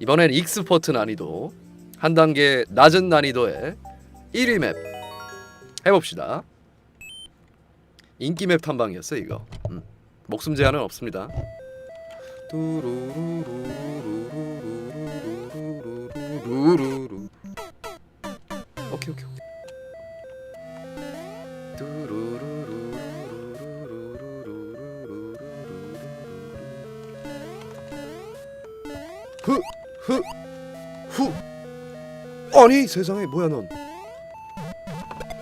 이번엔 익스퍼트 난이도 한 단계 낮은 난이도의 1위 맵 해봅시다. 인기 맵 탐방이었어 이거. 음. 목숨 제한은 없습니다. 두루루루루 흐흐흐 아니 세상에 뭐야 넌?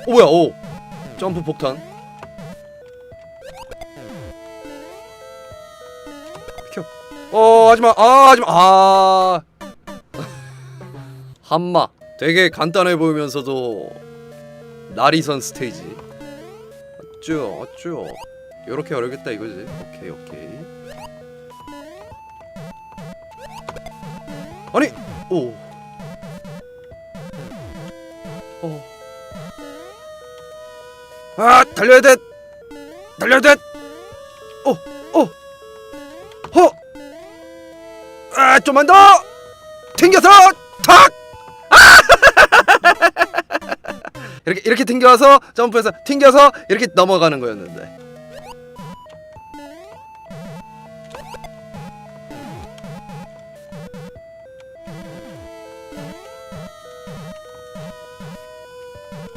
오 뭐야 오. 점프 폭탄. 비켜. 어 하지마 아 하지마 아. 한마 되게 간단해 보이면서도 나리선 스테이지. 어쭈 어쭈. 요렇게 어렵겠다 이거지. 오케이 오케이 아니 오. 어. 아 달려야 돼. 달려야 돼. 어, 어, 허, 아 좀만 더. 튕겨서 탁, 이렇게 이렇게 튕겨서 점프해서 튕겨서 이렇게 넘어가는 거였는데.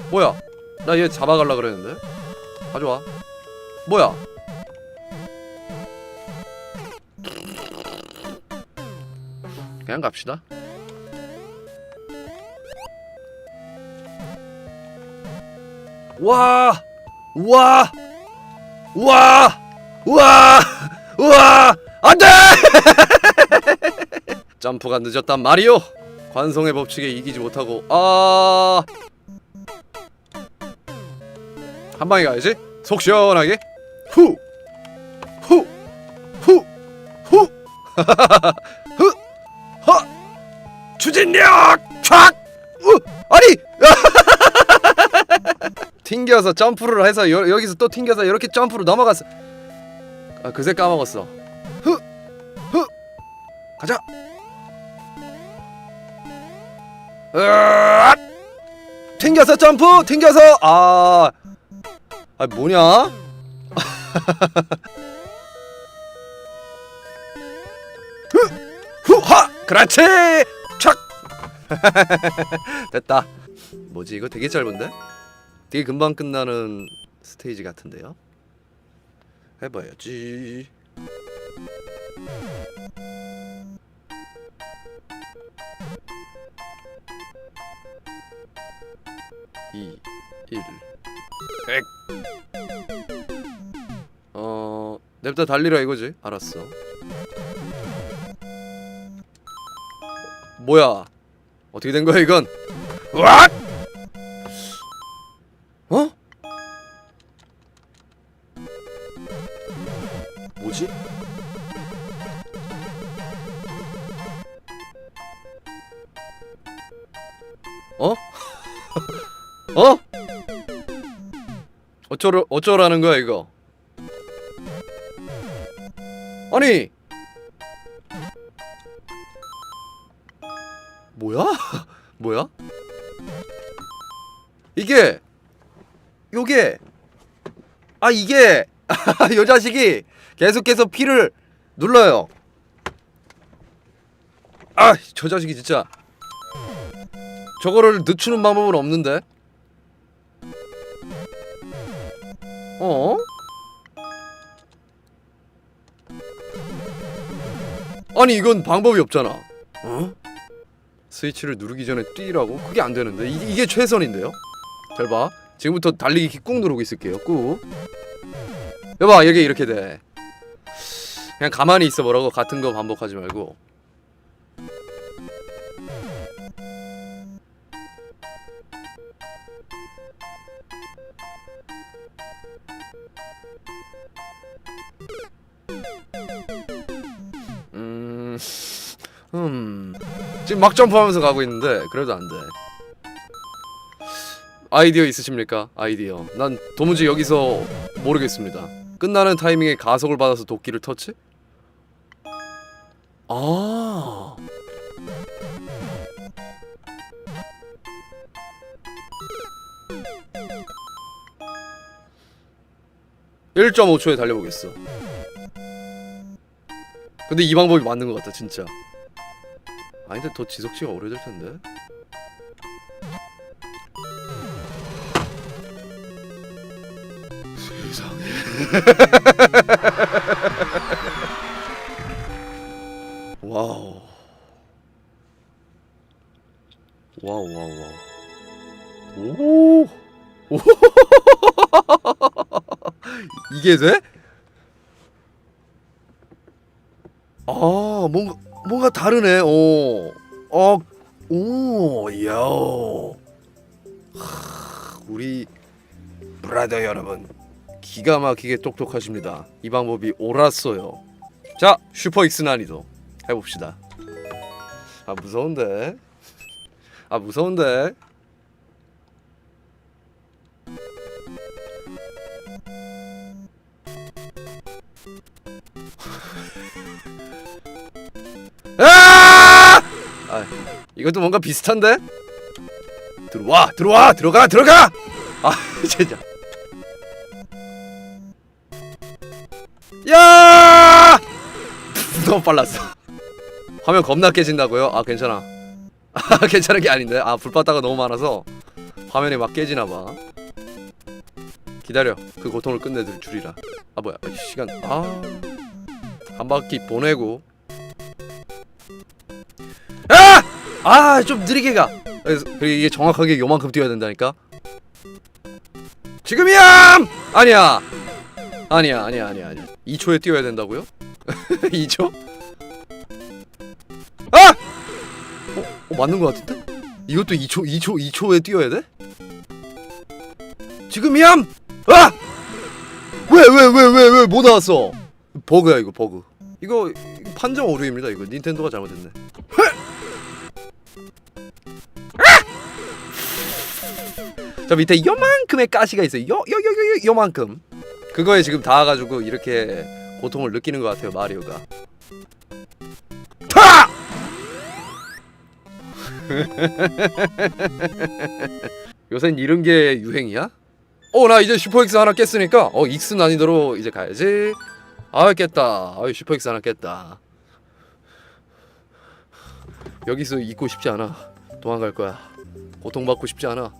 뭐야? 나 얘 잡아갈라 그랬는데. 가져와. 뭐야? 그냥 갑시다. 와! 와! 와! 와! 와! 안 돼! 점프가 늦었단 말이오. 관성의 법칙에 이기지 못하고 아! 한 방에 가야지. 속 시원하게. 후! 후! 후! 후! 후! 허! 추진력! 촥! 우! 아니! 튕겨서 점프를 해서 여, 여기서 또 튕겨서 이렇게 점프로 넘어갔어. 아 그새 까먹었어. 흐! 흐! 가자. 으아! 튕겨서 점프! 튕겨서 아. 아 뭐냐? 후하! 그렇지! 촥! 됐다. 뭐지 이거 되게 짧은데? 되게 금방 끝나는 스테이지 같은데요? 해봐야지. 이, 일, 백. 어, 냅다 달리라 이거지? 알았어. 뭐야? 어떻게 된 거야 이건? 와! 어? 어쩌러 어쩌라는 거야 이거? 아니 뭐야? 뭐야? 이게 요게 아 이게 요 자식이 계속해서 피를 눌러요. 아 저 자식이 진짜 저거를 늦추는 방법은 없는데. 어? 아니 이건 방법이 없잖아. 어? 스위치를 누르기 전에 뛰라고? 그게 안 되는데 이, 이게 최선인데요? 잘 봐. 지금부터 달리기 꾹 누르고 있을게요. 꾹. 여봐 이게 이렇게 돼. 그냥 가만히 있어 보라고 같은 거 반복하지 말고. 음, 음, 지금 막 점프하면서 가고 있는데 그래도 안 돼. 아이디어 있으십니까? 아이디어. 난 도무지 여기서 모르겠습니다. 끝나는 타이밍에 가속을 받아서 도끼를 터치? 아, 1.5초에 달려보겠어. 근데 이 방법이 맞는 것 같다 진짜. 아닌데 더 지속시간 오래될 텐데. 세상에. 이게 돼? 아 뭔가 뭔가 다르네. 어. 어. 오. 야. 하, 우리 브라더 여러분 기가 막히게 똑똑하십니다. 이 방법이 옳았어요. 자 슈퍼 익스 난이도 해봅시다. 아 무서운데. 아 무서운데. 아! 아, 이것도 뭔가 비슷한데? 들어와, 들어와, 들어가, 들어가! 아, 진짜. 야! 너무 빨랐어. 화면 겁나 깨진다고요? 아, 괜찮아. 아, 괜찮은 게 아닌데. 아, 불바다가 너무 많아서 화면이 막 깨지나 봐. 기다려. 그 고통을 끝내 줄이라. 아, 뭐야? 아, 시간. 아. 한 바퀴 보내고 아! 아, 좀 느리게 가. 이게 정확하게 요만큼 뛰어야 된다니까. 지금이야! 아니야. 아니야, 아니야, 아니야, 아니야. 2초에 뛰어야 된다고요? 2초? 아! 어, 어 맞는 것 같은데? 이것도 2초, 2초, 2초에 뛰어야 돼? 지금이야! 아! 왜, 왜, 왜, 왜, 왜 못 나왔어? 버그야 이거 버그. 이거 판정 오류입니다. 이거 닌텐도가 잘못했네. 저 밑에 요만큼의 가시가 있어요. 요, 요, 요, 요, 요, 요만큼. 그거에 지금 닿아가지고 이렇게 고통을 느끼는 것 같아요 마리오가. 타! 요샌 이런 게 유행이야? 어 나 이제 슈퍼 X 하나 깼으니까 어 익스 난이도로 이제 가야지. 아 깼다. 아 슈퍼 X 하나 깼다. 여기서 있고 싶지 않아. 도망갈 거야. 고통받고 싶지 않아.